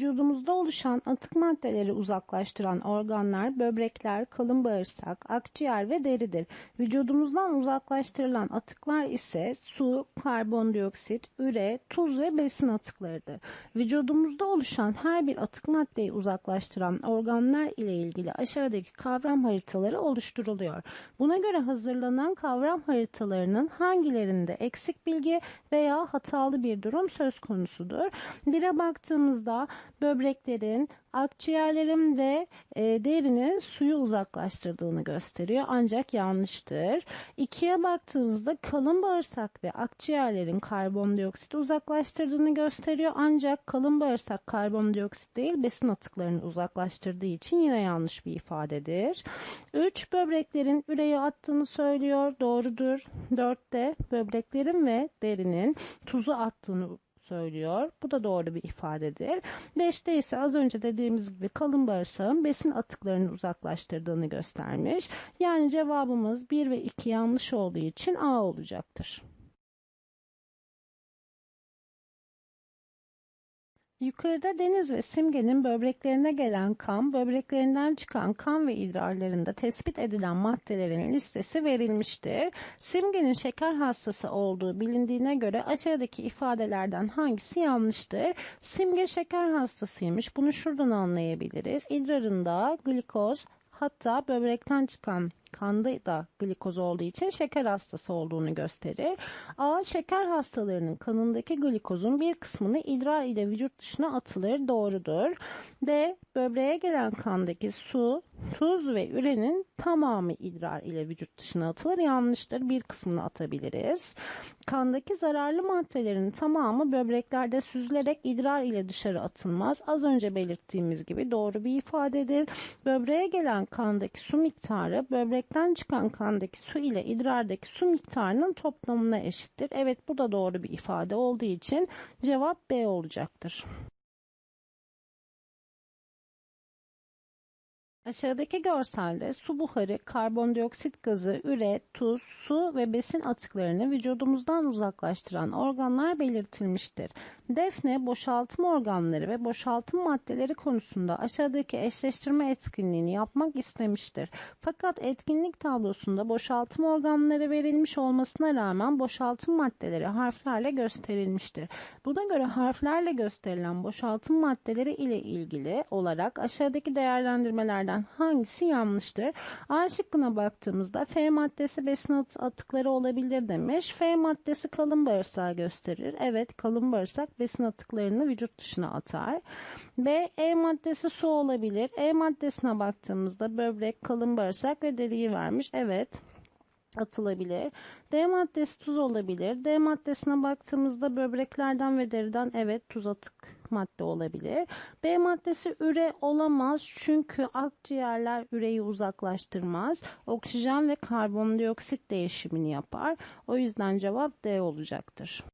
Vücudumuzda oluşan atık maddeleri uzaklaştıran organlar böbrekler, kalın bağırsak, akciğer ve deridir. Vücudumuzdan uzaklaştırılan atıklar ise su, karbondioksit, üre, tuz ve besin atıklarıdır. Vücudumuzda oluşan her bir atık maddeyi uzaklaştıran organlar ile ilgili aşağıdaki kavram haritaları oluşturuluyor. Buna göre hazırlanan kavram haritalarının hangilerinde eksik bilgi veya hatalı bir durum söz konusudur. Bire baktığımızda böbreklerin, akciğerlerin ve e, derinin suyu uzaklaştırdığını gösteriyor ancak yanlıştır. İkiye baktığımızda kalın bağırsak ve akciğerlerin karbondioksit uzaklaştırdığını gösteriyor ancak kalın bağırsak karbondioksit değil besin atıklarını uzaklaştırdığı için yine yanlış bir ifadedir. 3 böbreklerin üreyi attığını söylüyor doğrudur. 4'te böbreklerin ve derinin tuzu attığını söylüyor. Bu da doğru bir ifadedir. 5'te ise az önce dediğimiz gibi kalın bağırsağın besin atıklarını uzaklaştırdığını göstermiş. Yani cevabımız 1 ve 2 yanlış olduğu için A olacaktır. Yukarıda Deniz ve Simge'nin böbreklerine gelen kan, böbreklerinden çıkan kan ve idrarlarında tespit edilen maddelerin listesi verilmiştir. Simge'nin şeker hastası olduğu bilindiğine göre aşağıdaki ifadelerden hangisi yanlıştır? Simge şeker hastasıymış. Bunu şuradan anlayabiliriz. İdrarında glikoz, hatta böbrekten çıkan kanda da glikoz olduğu için şeker hastası olduğunu gösterir. A. Şeker hastalarının kanındaki glikozun bir kısmını idrar ile vücut dışına atılır. Doğrudur. D. Böbreğe gelen kandaki su, tuz ve ürenin tamamı idrar ile vücut dışına atılır. Yanlıştır. Bir kısmını atabiliriz. Kandaki zararlı maddelerin tamamı böbreklerde süzülerek idrar ile dışarı atılmaz. Az önce belirttiğimiz gibi doğru bir ifadedir. Böbreğe gelen kandaki su miktarı böbrekten çıkan kandaki su ile idrardaki su miktarının toplamına eşittir. Evet bu da doğru bir ifade olduğu için cevap B olacaktır. Aşağıdaki görselde su buharı, karbondioksit gazı, üre, tuz, su ve besin atıklarını vücudumuzdan uzaklaştıran organlar belirtilmiştir. Defne boşaltım organları ve boşaltım maddeleri konusunda aşağıdaki eşleştirme etkinliğini yapmak istemiştir. Fakat etkinlik tablosunda boşaltım organları verilmiş olmasına rağmen boşaltım maddeleri harflerle gösterilmiştir. Buna göre harflerle gösterilen boşaltım maddeleri ile ilgili olarak aşağıdaki değerlendirmelerden hangisi yanlıştır? A şıkkına baktığımızda F maddesi besin atıkları olabilir demiş. F maddesi kalın bağırsağı gösterir. Evet kalın bağırsak besin atıklarını vücut dışına atar. B. E maddesi su olabilir. E maddesine baktığımızda böbrek, kalın bağırsak ve deriyi vermiş. Evet atılabilir. D maddesi tuz olabilir. D maddesine baktığımızda böbreklerden ve deriden evet tuz atık madde olabilir. B maddesi üre olamaz çünkü akciğerler üreyi uzaklaştırmaz. Oksijen ve karbondioksit değişimini yapar. O yüzden cevap D olacaktır.